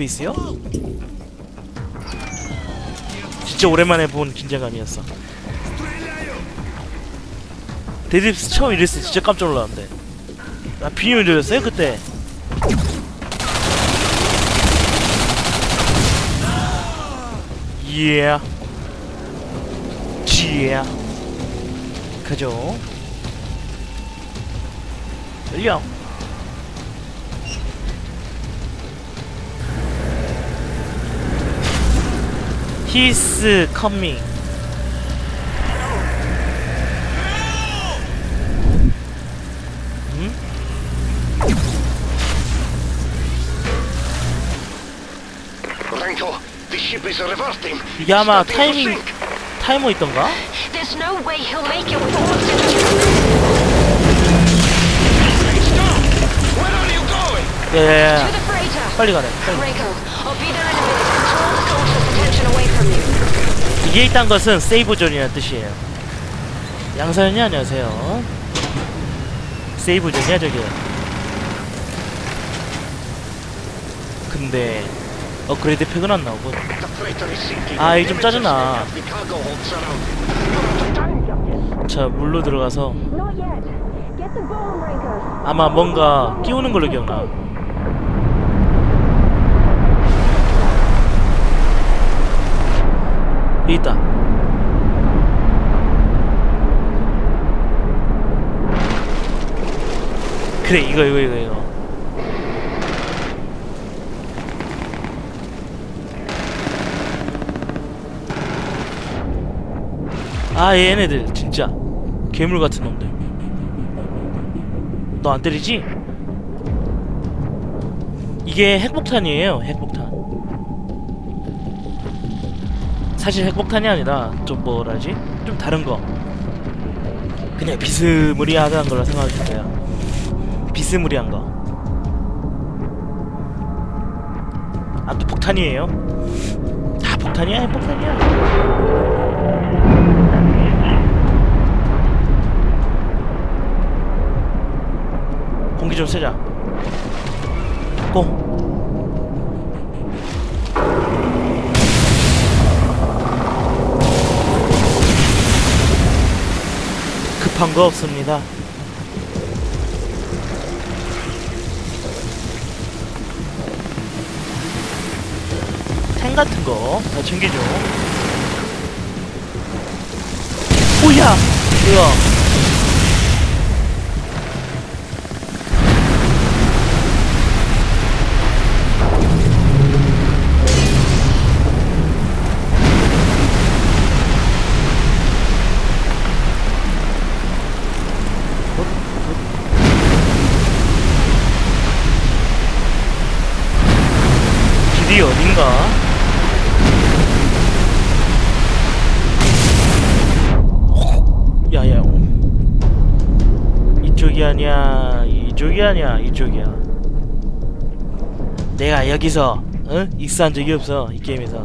스페이스요? 진짜 오랜만에 본 긴장감이었어. 데드립스 처음 이랬을 때 진짜 깜짝 놀랐는데. 아 비밀 들렸어요 그때? 예 지야 가죠. 열려 He's coming 음? Renko, the ship is reverting. 이게 아마 타이밍. 타이머 있던가? There's no way he'll make it with all of the Where are you going? to 야야야 the freighter. 빨리 가래 빨리 이게 있단 것은 세이브 존이라는 뜻이에요 양사연이 안녕하세요 세이브 존이야 저게 근데 업그레이드 팩은 안 나오고. 아, 이좀 Images 짜증나. 자 물로 들어가서. 아마 뭔가 끼우는 걸로 기억나 여기 있다. 그래 이거 이거 이거 이거. 아 얘네들 진짜. 괴물 같은 놈들. 너 안 때리지? 이게 핵폭탄이에요 핵폭탄 사실 핵폭탄이 아니라 좀 뭐라지? 좀 다른 거. 그냥 비스무리하다는 걸로 생각하시면 돼요. 비스무리한 거. 아 또 폭탄이에요? 다 폭탄이야? 핵폭탄이야? 공기 좀 쐬자. 고 급한 거 없습니다. 탱 같은 거 다 챙기죠. 오야! 뭐야 내가 여기서 어? 익사한 적이 없어 이 게임에서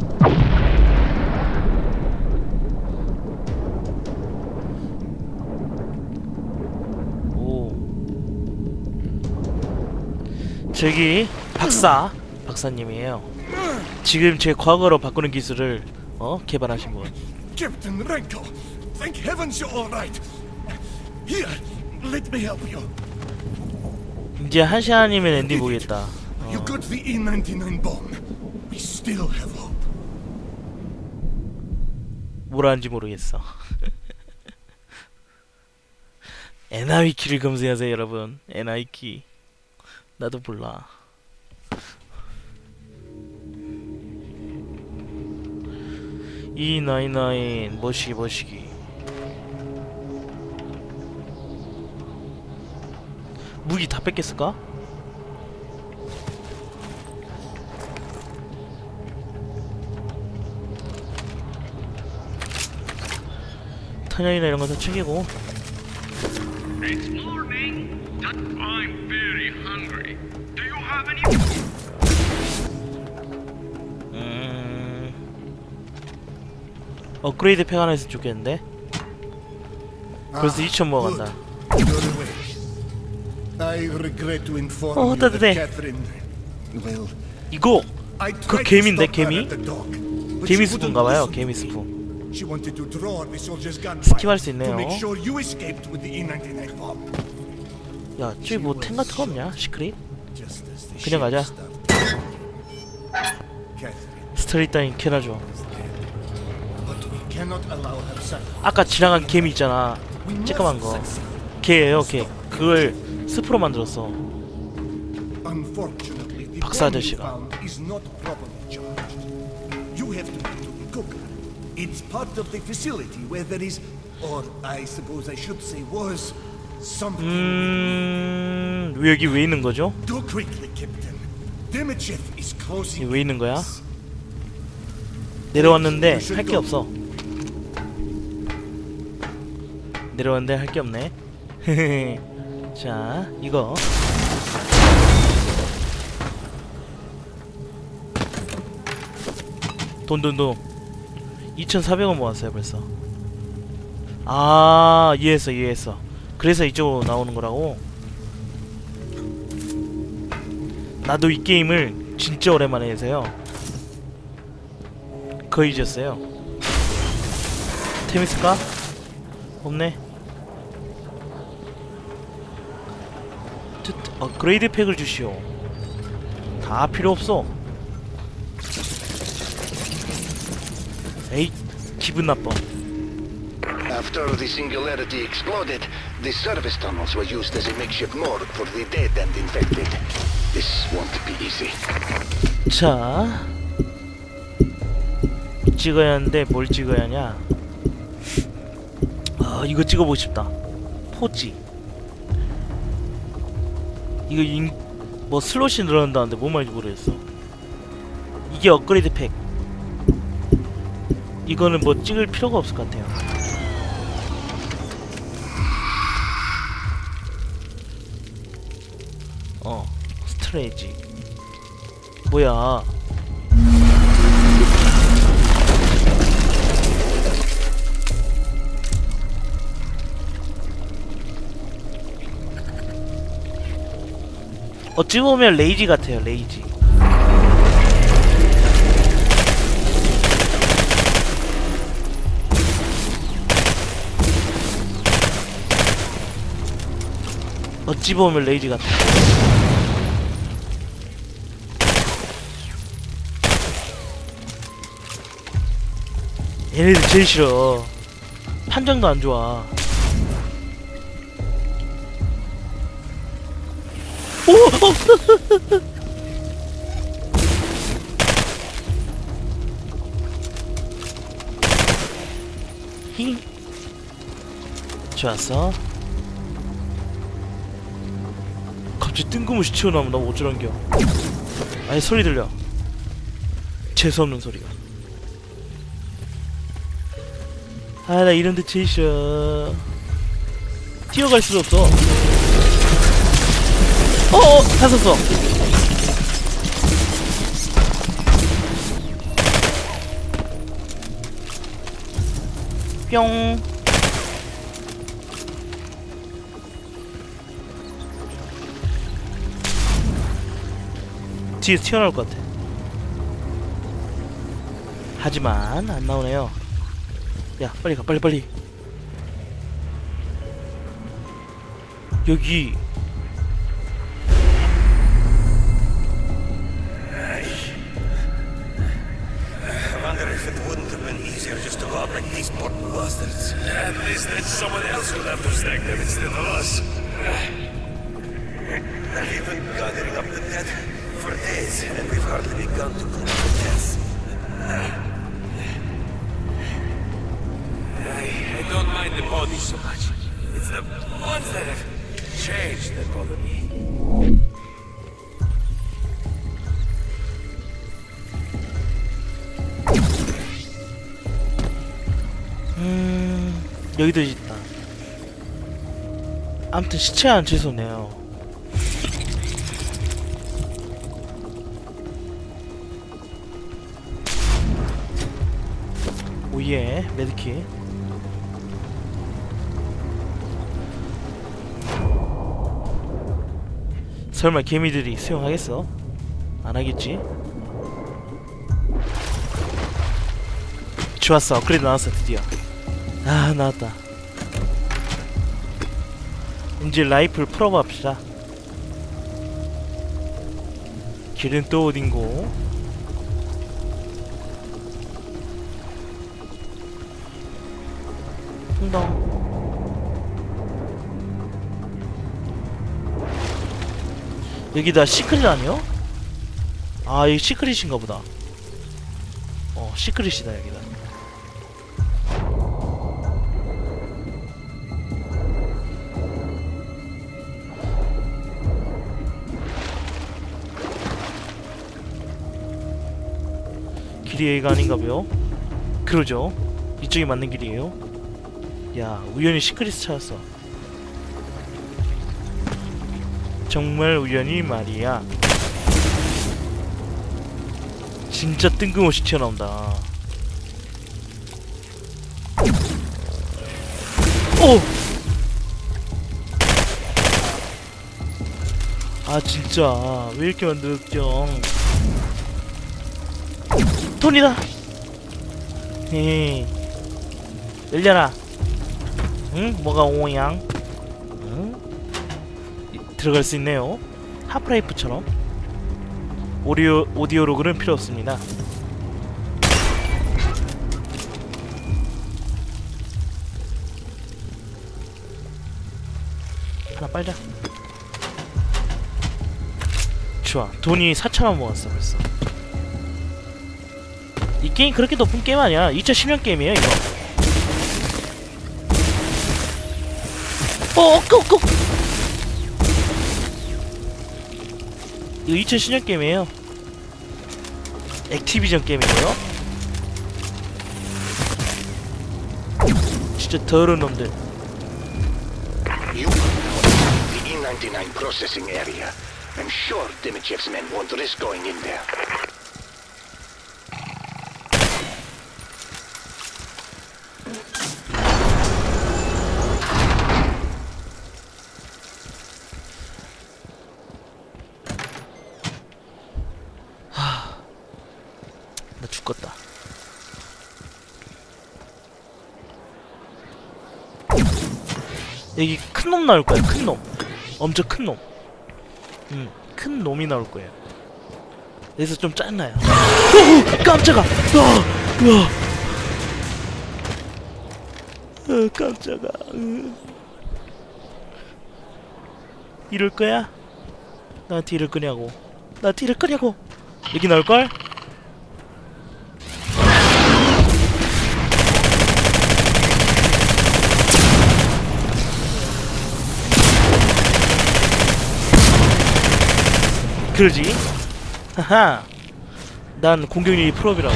오 저기 박사 박사님이에요 지금 제 과거로 바꾸는 기술을 어 개발하신 분 Captain Renko, thank heavens you're all right. Here, let me help you. 이제 한 시간이면 엔딩 보겠다 You got the E99 bomb. We still have hope. 뭐라는지 모르겠어 NI키를 검색하세요 여러분 NI키 나도 몰라 E99 머시기 머시기 무기 다 뺏겼을까? 탄약이나 이런 거다 챙기고? 음... 업그레이드 팩 하나 있으면 좋겠는데? 벌써 2천 모아간다 Oh. Catherine, well, 이거! 그 개미인데, 개미? 개미 스프인가봐요 개미. 스프 She wanted to draw the soldiers' 스킵할 수 있네요. to make sure you escaped with the E99 bomb. 야 저기 뭐탱 같은 거 없냐 시크릿? Just as the 그냥 가자. ship started. Catherine, 스토리 따윈 캐나죠 but we cannot allow her son. 아까 지나간 개미 있잖아 쬐끄만 거. 개예요 개 그걸 스프로 만들었어 Unfortunately, the 박사 아저씨가. found is not properly charged. You have to go to the cooker. It's part of the facility where there is, or I suppose I should say was, something. 음... 왜 여기 왜 있는 거죠? Go quickly, Captain. Demichev is closing. 왜 있는 거야? 내려왔는데 할 게 없어 내려왔는데 할 게 없네 자 이거 돈 돈 돈 2,400원 모았어요 벌써. 아 이해했어 이해했어. 그래서 이쪽으로 나오는 거라고? 나도 이 게임을 진짜 오랜만에 해서요. 거의 잊었어요. 템 있을까? 없네. 뜨- 업그레이드 팩을 주시오. 다 필요 없어 에이 기분 나빠 After the singularity exploded, the service tunnels were used as a makeshift morgue for the dead and infected. This won't be easy. 자 찍어야 하는데 뭘 찍어야 하냐 아 이거 찍어보고 싶다 포지 이거 인, 뭐 슬롯이 늘어난다는데 뭔 말인지 모르겠어 이게 업그레이드 팩 이거는 뭐 찍을 필요가 없을 것 같아요. 어 스트레이지. 뭐야? 어찌 보면 레이지 같아요 레이지 어찌 보면 레이지 같아 얘네들 제일 싫어 판정도 안 좋아 오! 어! 히 좋았어 갑자기 뜬금없이 튀어나오면 나 어쩌란겨 아니 소리 들려. 재수없는 소리가. 아 나 이런데 싫어. 뛰어갈 수도 없어. 어어 다 썼어. 뿅 뒤에서 튀어나올 것 같아. 하지만 안 나오네요. 야 빨리 가 빨리 빨리. 여기 여기도 있다 암튼 시체 안 취소네요 오예 메드키. 설마 개미들이 수용하겠어? 안하겠지? 좋았어 업그레이드 나왔어 드디어 아 나왔다. 이제 라이플 풀어봅시다. 길은 또 어딘고? 풍덩. 여기다 시크릿 아니요? 아 여기 시크릿인가 보다. 어 시크릿이다 여기다 길이 여기가 아닌가 봐요. 그러죠. 이쪽이 맞는 길이에요. 야 우연히 시크릿 찾았어. 정말 우연히 말이야. 진짜 뜬금없이 튀어나온다. 오! 아 진짜. 왜 이렇게 만들었죠 돈이다. 헤 열려라. 응? 뭐가 오양? 응? 이- 들어갈 수 있네요. 하프라이프처럼. 오디오, 오디오 로그는 필요 없습니다. 하나 빨자. 좋아. 돈이 4천원 모았어 벌써 이 게임 그렇게 높은 게임 아니야 2010년 게임이에요 이거 어, 끄, 끄. 이거 2010년 게임이에요. 액티비전 게임이고요. 진짜 더러운 놈들. You are now in the E99 processing area. I'm sure Dimichev's men won't risk going in there. 나 죽겠다. 여기 큰 놈 나올 거야. 큰 놈. 엄청 큰 놈. 음, 큰 놈이 나올 거예요. 그래서 좀 짠나요. 오, 깜짝아. 와, 와. 어, 깜짝아. 으. 이럴 거야? 나한테 이럴 거냐고. 나한테 이럴 거냐고. 여기 나올 걸? 그러지? 하하. 난 공격력이 풀업이라고.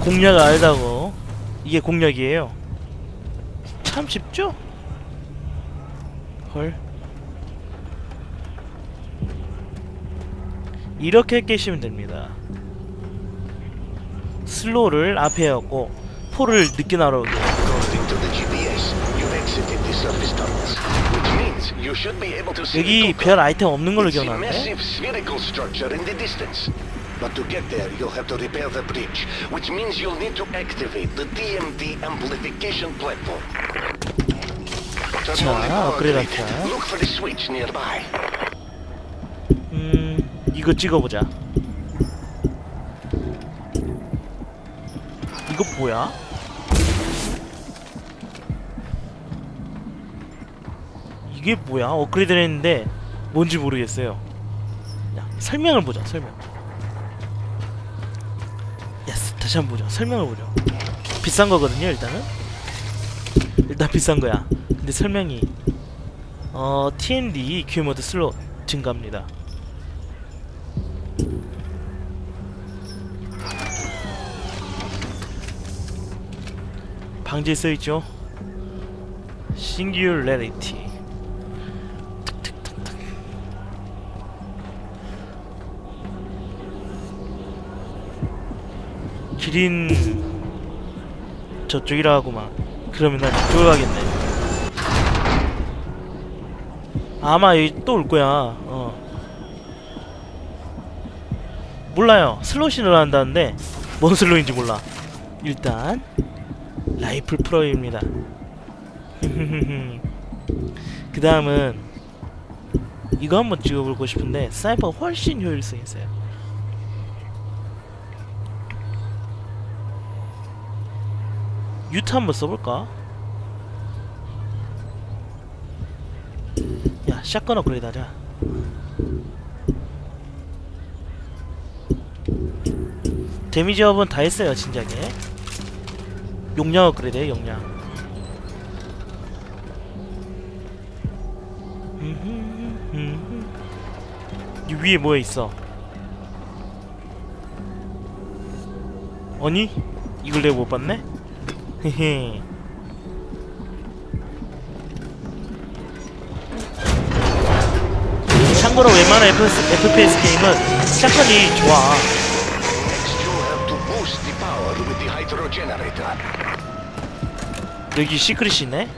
공략 알다고. 이게 공략이에요. 참 쉽죠? 헐. 이렇게 깨시면 됩니다. 슬로우를 앞에 하고 포를 늦게 날아오게 the the 여기 the 별 아이템 없는 걸로 기억나는데 the. But to get there, you'll have to repair the bridge, which means you'll need to activate the DMD amplification platform. 자, Terminal 업그레이드 activated. 합시다. Look for the switch nearby. 음 이거 찍어보자 이거 뭐야? 이게 뭐야? 업그레이드를 했는데 뭔지 모르겠어요. 야 설명을 보자 설명. 예스 다시 한번 보자. 설명을 보죠 비싼 거거든요 일단은. 일단 비싼 거야. 근데 설명이 어 TND 큐모드 슬롯 증가합니다 방지에 써있죠 싱귤레리티. 기린 저쪽이라 하고만 그러면 난 이쪽으로 가겠네 아마 여기 또 올 거야. 어. 몰라요. 슬롯이 늘어난다는데 뭔 슬롯인지 몰라. 일단 라이플 프로입니다. 그 다음은 이거 한번 찍어보고 싶은데 사이퍼가 훨씬 효율성 있어요. 유타 한번 써볼까? 야 샷건 업그레이드 하자 데미지 업은 다 했어요 진작에 용량 업그레이드 해 용량 이 위에 뭐가 있어 아니? 이걸 내가 못 봤네? 헤헤 참고로 웬만한 FPS, FPS 게임은 샷건이 좋아 the power with the hydro generator. 여기 시크릿이 있네?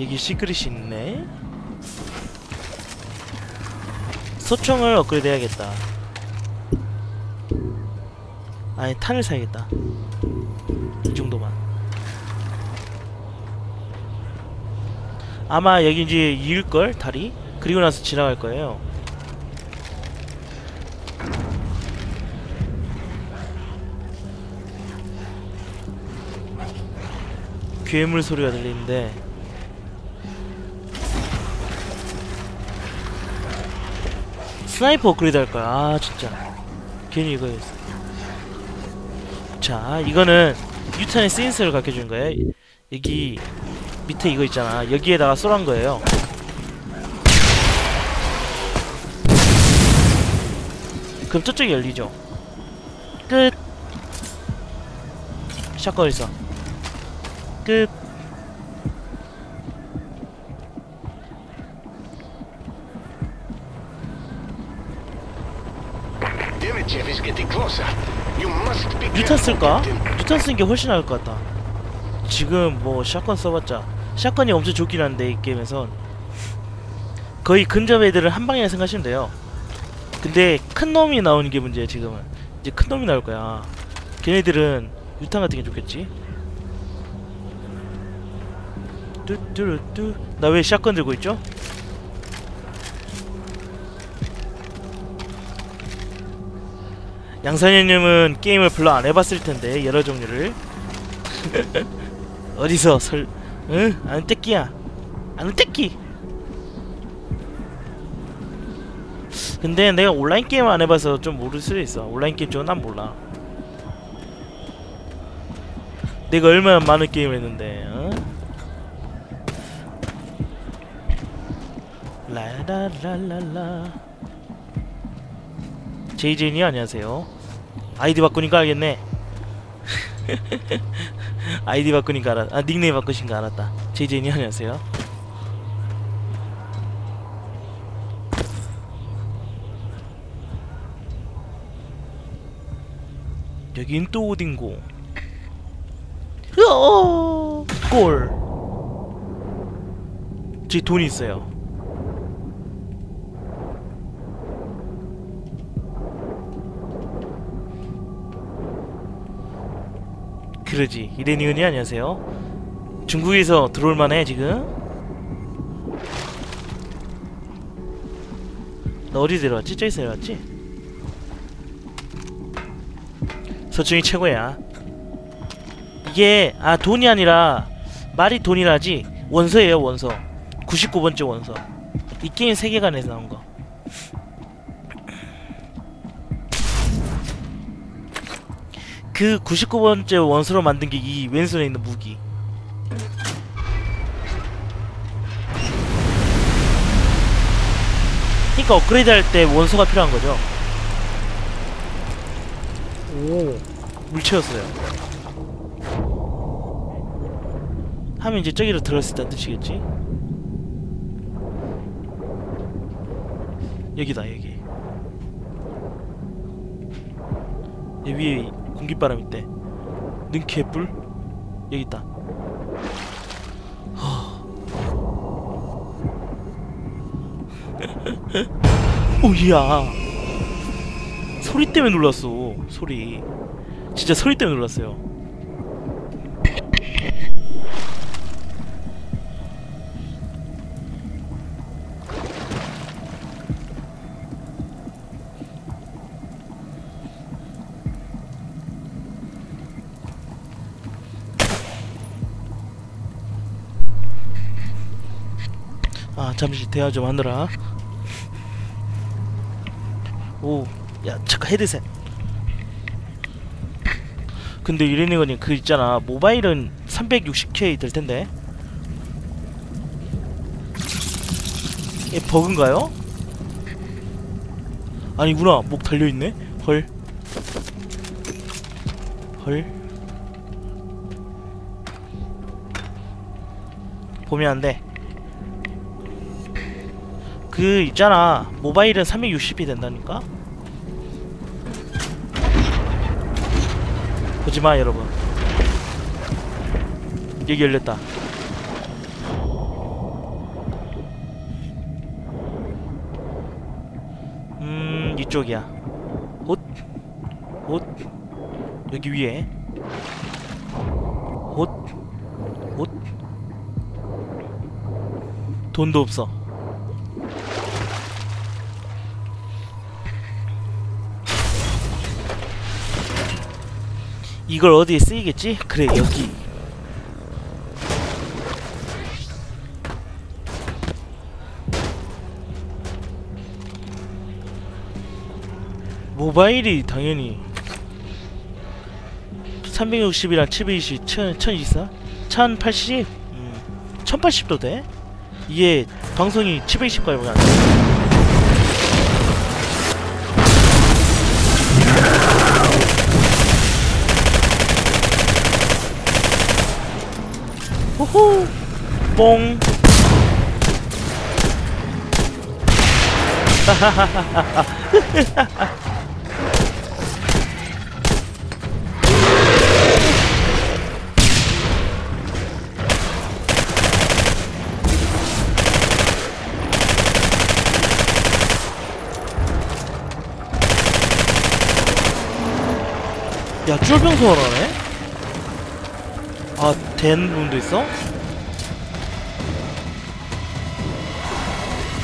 여기 시크릿이 있네? 소총을 업그레이드 해야겠다 아니 탄을 사야겠다 이 정도만 아마 여기 이제 이을걸 다리 그리고 나서 지나갈 거예요 괴물 소리가 들리는데. 스나이퍼 업그레이드 할 거야. 아 진짜. 괜히 이거 했어. 자 이거는 유탄의 센스를 가르쳐주는 거예요. 여기 밑에 이거 있잖아. 여기에다가 쏘란 거예요. 그럼 저쪽이 열리죠. 끝. 샷건 있어 유탄 careful, 쓸까? 유탄 쓰는 게 훨씬 나을 것 같다. 지금 뭐 샷건 써봤자 샷건이 엄청 좋긴 한데 이 게임에선. 거의 근접 애들은 한 방이나 생각하시면 돼요. 근데 큰 놈이 나오는 게 문제야 지금은. 이제 큰 놈이 나올 거야. 걔네들은 유탄 같은 게 좋겠지 뚜뚜루뚜 나 왜 샷건 들고 있죠? 양산현님은 게임을 별로 안 해봤을 텐데 여러 종류를 어디서 설 응? 안 떼끼야 안 떼끼 근데 내가 온라인 게임 안 해봐서 좀 모를 수도 있어 온라인 게임 쪽은 난 몰라 내가 얼마나 많은 게임을 했는데 어? 라라라라라. 제이제니 안녕하세요. 아이디 바꾸니까 알겠네. 아이디 바꾸니까 알았 아 닉네임 바꾸신 거 알았다. 제이제니 안녕하세요. 여긴 또 어딘고? 으어! 골 저기 돈이 있어요 그러지. 이레니은이 안녕하세요. 중국에서 들어올 만해 지금? 너 어디 내려왔지? 저기서 내려왔지? 서충이 최고야. 이게 아 돈이 아니라 말이 돈이라지. 원서예요 원서. 99번째 원서. 이 게임 세계관에서 나온 거 그 99번째 원서로 만든 게 이 왼손에 있는 무기. 그러니까 업그레이드 할 때 원서가 필요한 거죠? 오. 물체였어요. 하면 이제 저기로 들어갔을 때 뜻이겠지? 여기다 여기. 여기 위에 공기바람 있대. 는 개뿔? 여기 있다. 오이야. 어, 소리 때문에 놀랐어 소리. 진짜 소리 때문에 놀랐어요. 잠시 대화 좀 하느라 오, 야 잠깐 헤드셋. 근데 이래니거니 그 있잖아 모바일은 360K 될 텐데. 얘 버그인가요? 아니구나 목 달려 있네. 헐. 헐. 보면 안 돼. 그 있잖아 모바일은 360이 된다니까 보지마 여러분 여기 열렸다 음 이쪽이야 옷? 옷? 여기 위에 옷? 옷? 돈도 없어 이걸 어디에 쓰이겠지? 그래 여기 모바일이 당연히 360이랑 720, 1000, 1024? 1080? 음, 1080도 돼? 이게 방송이 720까지 안 돼. 호호 뽕 야 쫄병소를 하네? 아, 된 분도 있어?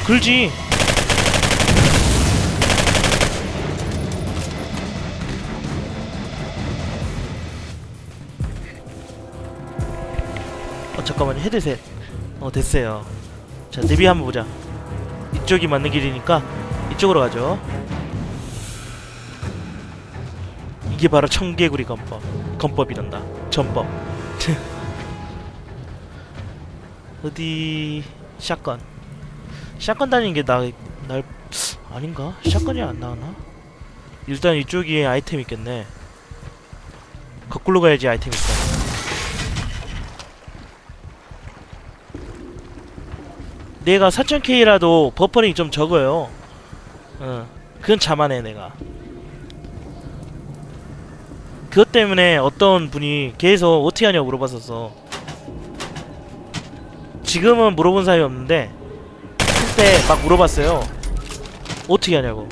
글지. 어, 잠깐만요. 헤드셋. 어, 됐어요. 자, 내비 한번 보자. 이쪽이 맞는 길이니까 이쪽으로 가죠. 이게 바로 청개구리 건법. 건법이란다. 전법. 어디 샷건? 샷건 다니는 게 나 날 아닌가? 샷건이 안 나오나? 일단 이쪽에 아이템 있겠네. 거꾸로 가야지 아이템 있다. 내가 4000K라도 버퍼링이 좀 적어요. 어 그건 참아내 내가. 그것 때문에 어떤 분이 계속 어떻게 하냐고 물어봤었어 지금은 물어본 사이 없는데 그때 막 물어봤어요. 어떻게 하냐고.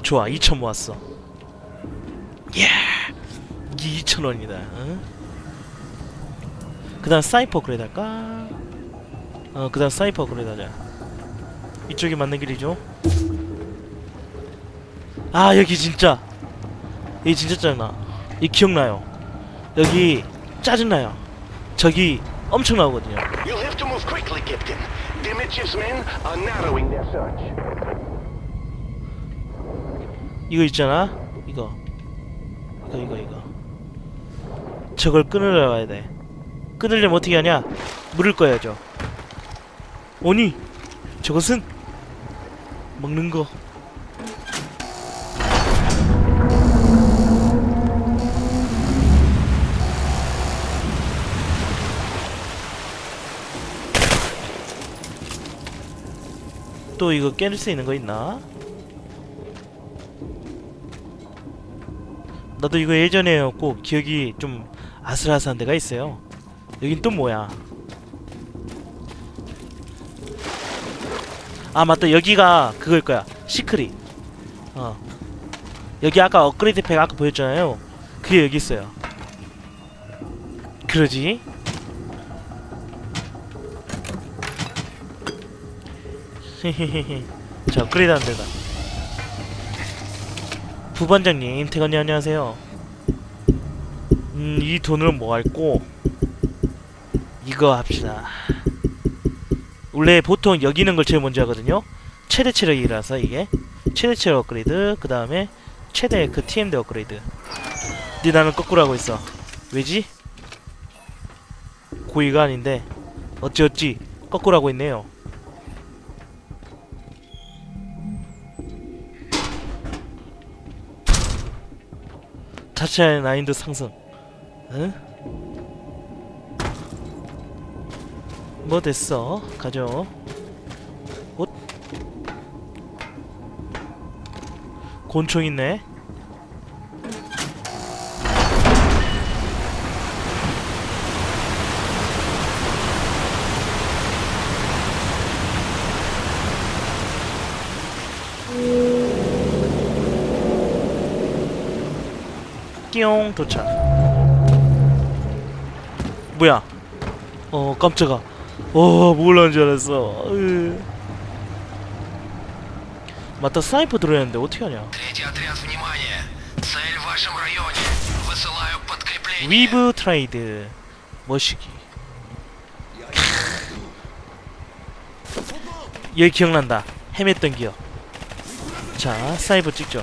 좋아 2천 모았어. 예 이게 2천원이다. 응? 그 다음 사이퍼 그레이드 할까? 어그 다음 사이퍼 그레이드 하자. 이쪽이 맞는 길이죠 아 여기 진짜. 여기 진짜 짜증나. 이 기억나요? 여기 짜증나요. 저기 엄청 나오거든요. 이거 있잖아? 이거. 이거 이거 이거. 저걸 끊으러 가야 돼. 끊으려면 어떻게 하냐? 물을 꺼야죠. 오니 저것은 먹는 거 또 이거 깰 수 있는 거 있나? 나도 이거 예전에 꼭 기억이 좀 아슬아슬한 데가 있어요. 여긴 또 뭐야? 아 맞다 여기가 그걸 거야 시크릿. 어 여기 아까 업그레이드 팩 아까 보였잖아요. 그게 여기 있어요. 그러지? 헤헤헤헤 자안 되다. 부반장님, 태건님 안녕하세요. 음, 이 돈으로 뭐 할고? 이거 합시다. 원래 보통 여기 있는 걸 제일 먼저 하거든요. 최대 체력이라서 이게 최대 체력 업그레이드, 그 다음에 최대 그 TMD 업그레이드. 근데 나는 거꾸로 하고 있어. 왜지? 고의가 아닌데 어찌어찌 거꾸로 하고 있네요. 자체의 난이도 상승. 응? 뭐 됐어? 가져. 옷. 곤충 있네. 끼용 도착. 뭐야? 어 깜짝아. 어 몰랐는 줄 알았어. 으. 맞다 스나이퍼 들어야 하는데 어떻게 하냐? 위브 트레이드 멋있기 얘 기억난다. 헤맸던 기억. 자 사이버 찍죠.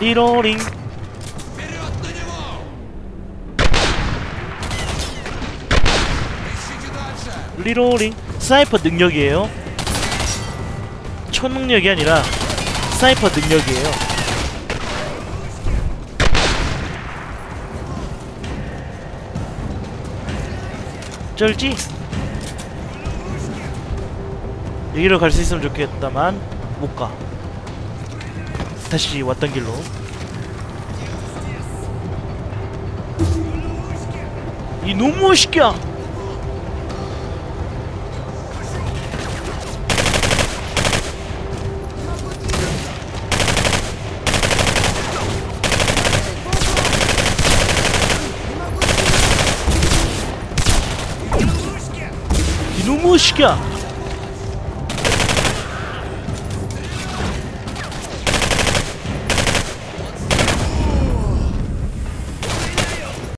리로링. 리로링. 사이퍼 능력이에요. 초능력이 아니라 사이퍼 능력이에요. 쩔지? 여기로 갈 수 있으면 좋겠다만 못가. 다시 왔던 길로. 이 너무 시끼야. 시끼야